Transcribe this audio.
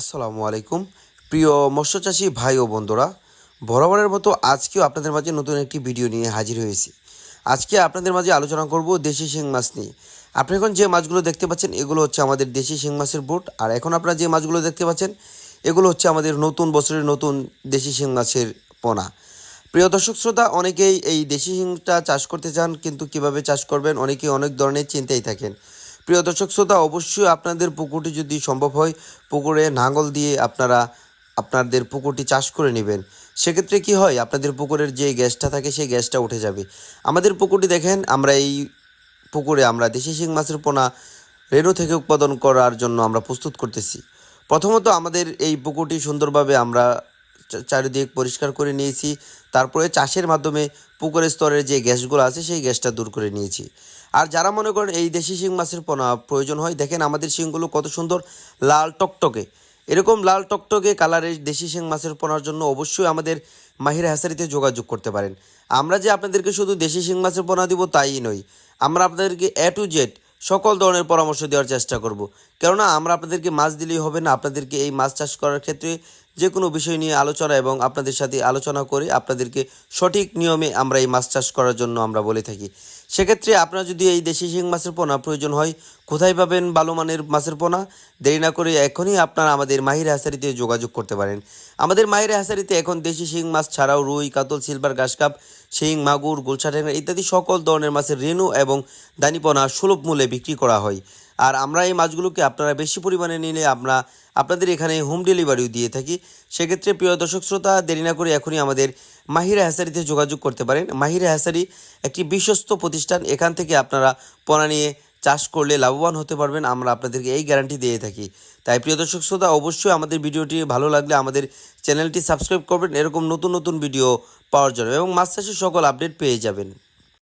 আসসালামু আলাইকুম। প্রিয় মৎস্যচাষী ভাই ও বন্ধুরা, বরাবরের মতো আজকেও আপনাদের মাঝে নতুন একটি ভিডিও নিয়ে হাজির হয়েছি। আজকে আপনাদের মাঝে আলোচনা করব দেশি শিং মাছ নিয়ে। আপনি এখন যে মাছগুলো দেখতে পাচ্ছেন, এগুলো হচ্ছে আমাদের দেশি শিং মাছের বোট। আর এখন আপনারা যে মাছগুলো দেখতে পাচ্ছেন, এগুলো হচ্ছে আমাদের নতুন বছরের নতুন দেশি শিং মাছের পোনা। প্রিয় দর্শক শ্রোতা, অনেকেই এই দেশি শিংটা চাষ করতে চান, কিন্তু কীভাবে চাষ করবেন, অনেকেই অনেক ধরনের চিন্তায় থাকেন। প্রিয় দর্শক শ্রোতা, অবশ্যই আপনাদের পুকুরটি যদি সম্ভব হয়, পুকুরে নাঙ্গল দিয়ে আপনারা আপনাদের পুকুরটি চাষ করে নেবেন। সেক্ষেত্রে কি হয়, আপনাদের পুকুরের যে গ্যাসটা থাকে, সেই গ্যাসটা উঠে যাবে। আমাদের পুকুরটি দেখেন, আমরা এই পুকুরে আমরা দেশি শিং মাছের পোনা রেণু থেকে উৎপাদন করার জন্য আমরা প্রস্তুত করতেছি। প্রথমত আমাদের এই পুকুরটি সুন্দরভাবে আমরা চারিদিক পরিষ্কার করে নিয়েছি। তারপরে চাষের মাধ্যমে পুকুরের স্তরের যে গ্যাসগুলো আছে, সেই গ্যাসটা দূর করে নিয়েছি। আর যারা মনে করেন এই দেশি শিং মাছের পোনা প্রয়োজন হয়, দেখেন আমাদের শিংগুলো কত সুন্দর লাল টকটকে। এরকম লাল টকটকে কালারের দেশি শিং মাছের পোনার জন্য অবশ্যই আমাদের মাহির হ্যাসারিতে যোগাযোগ করতে পারেন। আমরা যে আপনাদেরকে শুধু দেশি শিং মাছের পোনা দিব তাই নই আমরা আপনাদেরকে এ টু জেড সকল ধরনের পরামর্শ দেওয়ার চেষ্টা করব। কেননা আমরা আপনাদেরকে মাছ দিলেই হবে না। আপনাদেরকে এই মাছ চাষ করার ক্ষেত্রে যে কোনো বিষয় নিয়ে আলোচনা এবং আপনাদের সাথে আলোচনা করে আপনাদেরকে সঠিক নিয়মে আমরা এই মাছ চাষ করার জন্য আমরা বলে থাকি। সেক্ষেত্রে আপনার যদি এই দেশি শিং মাছের পোনা প্রয়োজন হয়, কোথায় পাবেন ভালো মানের মাছের পোনা? দেরি না করে এখনই আপনারা আমাদের মাহির হাসারিতে যোগাযোগ করতে পারেন। আমাদের মাহির হাসারিতে এখন দেশি শিং মাছ ছাড়াও রুই, কাতল, সিলভার, ঘাসকাপ, শিং, মাগুর গুলশা ট্যাংরা ইত্যাদি সকল ধরনের মাছের রেণু এবং দানিপনা সুলভ মূল্যে বিক্রি করা হয়। আর আমরা এই মাছগুলোকে আপনারা বেশি পরিমাণে নিলে আমরা আপনাদের এখানে হোম ডেলিভারিও দিয়ে থাকি। সেক্ষেত্রে প্রিয় দর্শক শ্রোতা, দেরি না করে এখনই আমাদের মাহিরা হ্যাসারিতে যোগাযোগ করতে পারেন। মাহিরা হ্যাসারি একটি বিশ্বস্ত প্রতিষ্ঠান। এখান থেকে আপনারা পোনা নিয়ে চাষ করলে লাভবান হতে পারবেন। আমরা আপনাদেরকে এই গ্যারান্টি দিয়ে থাকি। তাই প্রিয় দর্শক শ্রোতা, অবশ্যই আমাদের ভিডিওটি ভালো লাগলে আমাদের চ্যানেলটি সাবস্ক্রাইব করবেন। এরকম নতুন নতুন ভিডিও পাওয়ার জন্য এবং মাছ চাষের সকল আপডেট পেয়ে যাবেন।